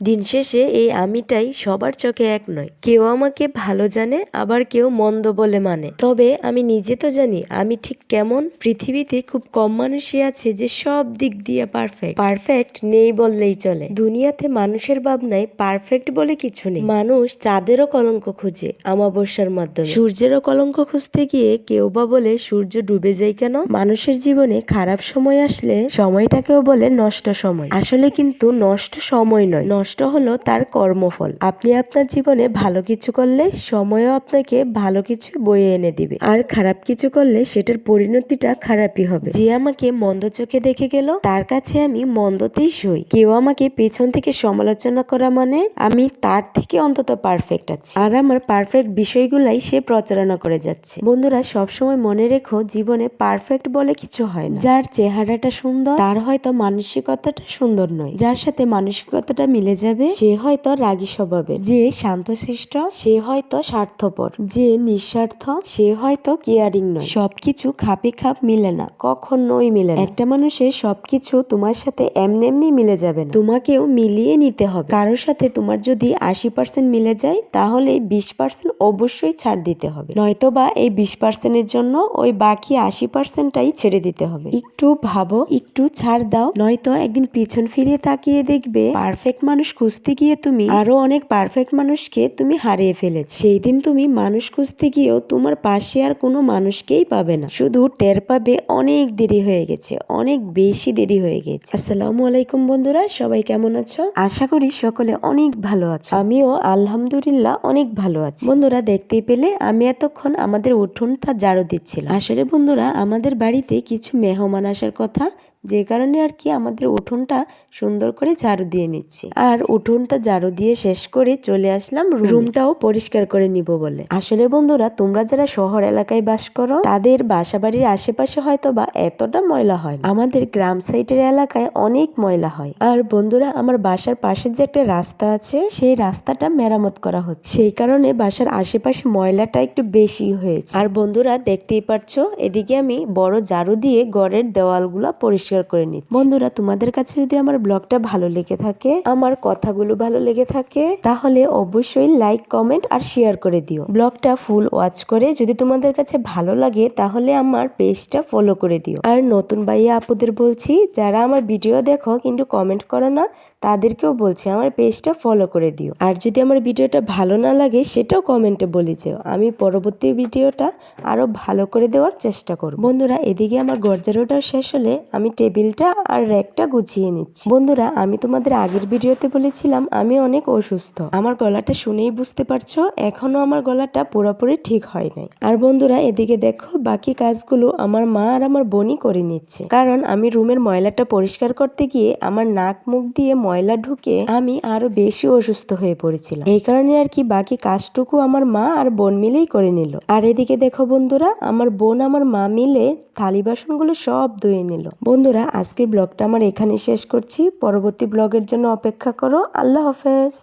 দিন শেষে এই আমিটাই সবার চোখে এক নয়। কেউ আমাকে ভালো জানে, আবার কেউ মন্দ বলে মানে। তবে আমি নিজে তো জানি, আমি ঠিক কেমন? পৃথিবীতে খুব কম মানুষই আছে যে সব দিক দিয়ে পারফেক্ট পারফেক্ট নেই বললেই চলে। দুনিয়াতে মানুষের ভাবনায় পারফেক্ট বলে কিছু নেই। মানুষ চাঁদেরও কলঙ্ক খুঁজে আমাবস্যার মাধ্যমে। সূর্যেরও কলঙ্ক খুঁজতে গিয়ে কেউ বা বলে সূর্য ডুবে যায় কেন? মানুষের জীবনে খারাপ সময় আসলে সময়টাকেও বলে নষ্ট সময়। আসলে কিন্তু নষ্ট সময় নয়। নষ্ট হলো তার কর্মফল। আপনি আপনার জীবনে ভালো কিছু করলে সময়ও আপনাকে ভালো কিছু বয়ে এনে দিবে। আর খারাপ কিছু করলে সেটার পরিণতিটা খারাপই হবে। যে আমাকে মন্দ চোখে দেখে গেল, তার কাছে আমি মন্দতেই সই। কেউ আমাকে পেছন থেকে সমালোচনা করা মানে আমি তার থেকে অন্তত পারফেক্ট আছি। আর আমার পারফেক্ট বিষয়গুলাই সে প্রচারণা করে যাচ্ছে। বন্ধুরা, সবসময় মনে রেখো, জীবনে পারফেক্ট বলে কিছু হয় না। যার চেহারাটা সুন্দর, তার হয়তো মানসিকতাটা সুন্দর নয়। যার সাথে মানসিকতাটা মিলে যাবে, সে হয়তো রাগী স্বভাবের। যে শান্তশিষ্ট, সে হয়তো স্বার্থপর। যে নিঃস্বার্থ, সে হয়তো কেয়ারিং নয়। সবকিছু খাপে খাপ মিলে না। কখনোই মিলে না। একটা মানুষের সবকিছু তোমার সাথে এমনি এমনি মিলে যাবে না। তোমাকেও মিলিয়ে নিতে হবে। কারোর সাথে তোমার যদি আশি পার্সেন্ট মিলে যায়, তাহলে বিশ পার্সেন্ট অবশ্যই ছাড় দিতে হবে। নয়তো বা এই বিশ পার্সেন্টের জন্য ওই বাকি আশি পার্সেন্টটাই ছেড়ে দিতে হবে। একটু ভাবো, একটু ছাড় দাও। নয়তো একদিন পিছন ফিরিয়ে তাকিয়ে দেখবে পারফেক্ট মানুষ খুঁজতে গিয়ে তুমি আরও অনেক পারফেক্ট মানুষকে তুমি হারিয়ে ফেলেছ। সেই দিন তুমি মানুষ খুঁজতে গিয়েও তোমার পাশে আর কোনো মানুষকেই পাবে না। শুধু টের পাবে অনেক দেরি হয়ে গেছে, অনেক বেশি দেরি হয়ে গেছে। আসসালামু আলাইকুম বন্ধুরা, সবাই কেমন আছো? আশা করি সকলে অনেক ভালো আছো। আমিও আলহামদুলিল্লাহ অনেক ভালো আছি। বন্ধুরা দেখতেই পেলে আমি এতক্ষণ আমাদের উঠোনটা ঝাড়ু দিচ্ছিলাম। আসলে বন্ধুরা, আমাদের বাড়িতে কিছু মেহমান আসার কথা যে কারণে আর কি আমাদের উঠোনটা সুন্দর করে ঝাড়ু দিয়ে নিচ্ছি। আর উঠোনটা ঝাড়ু দিয়ে শেষ করে চলে আসলাম রুমটাও পরিষ্কার করে নিব বলে। আসলে বন্ধুরা, তোমরা যারা শহর এলাকায় বাস করো, তাদের বাসা বাড়ির আশেপাশে হয়তো বা এতটা ময়লা হয় আমাদের গ্রাম সাইডের এলাকায় অনেক ময়লা হয়। আর বন্ধুরা, আমার বাসার পাশে যে একটা রাস্তা আছে, সেই রাস্তাটা মেরামত করা হচ্ছে। সেই কারণে বাসার আশেপাশে ময়লাটা একটু বেশি হয়েছে। আর বন্ধুরা, দেখতেই পারছ, এদিকে আমি বড় ঝাড়ু দিয়ে ঘরের দেওয়ালগুলা পরিষ্কার করে নিচ্ছি। বন্ধুরা, তোমাদের কাছে যদি আমার ব্লগটা ভালো লেগে থাকে, আমার কথাগুলো ভালো লেগে থাকে, তাহলে অবশ্যই লাইক কমেন্ট আর শেয়ার করে দিও। ব্লগটা ফুল ওয়াচ করে যদি তোমাদের কাছে ভালো লাগে, তাহলে আমার পেজটা ফলো করে দিও। আর নতুন ভাইয়া আপুদের বলছি, যারা আমার ভিডিও দেখো কিন্তু কমেন্ট করো না, তাদেরকেও বলছি আমার পেজটা ফলো করে দিও। আর যদি আমার ভিডিওটা ভালো না লাগে, সেটাও কমেন্টে বলে যেও। আমি পরবর্তী ভিডিওটা আরও ভালো করে দেওয়ার চেষ্টা করব। বন্ধুরা, এদিকে আমার গরজারোটাও শেষ হলে আমি টেবিলটা আর র্যাকটা গুছিয়ে নিচ্ছি। বন্ধুরা, আমি তোমাদের আগের ভিডিওতে বলেছিলাম আমি অনেক অসুস্থ। আমার গলাটা শুনেই বুঝতে পারছ, এখনও আমার গলাটা পুরোপুরি ঠিক হয় নাই। আর বন্ধুরা, এদিকে দেখো, বাকি কাজগুলো আমার মা আর আমার বোনই করে নিচ্ছে। কারণ আমি রুমের ময়লাটা পরিষ্কার করতে গিয়ে আমার নাক মুখ দিয়ে ময়লা ঢুকে আমি আরও বেশি অসুস্থ হয়ে পড়েছিলাম। এই কারণে আর কি বাকি কাজটুকু আমার মা আর বোন মিলেই করে নিল। আর এদিকে দেখো বন্ধুরা, আমার বোন, আমার মা মিলে থালি বাসনগুলো সব ধুয়ে নিল। বন্ধুরা আজকের ব্লগটা আমার এখানে শেষ করছি। পরবর্তী ব্লগের জন্য অপেক্ষা করো। আল্লাহ হাফেজ।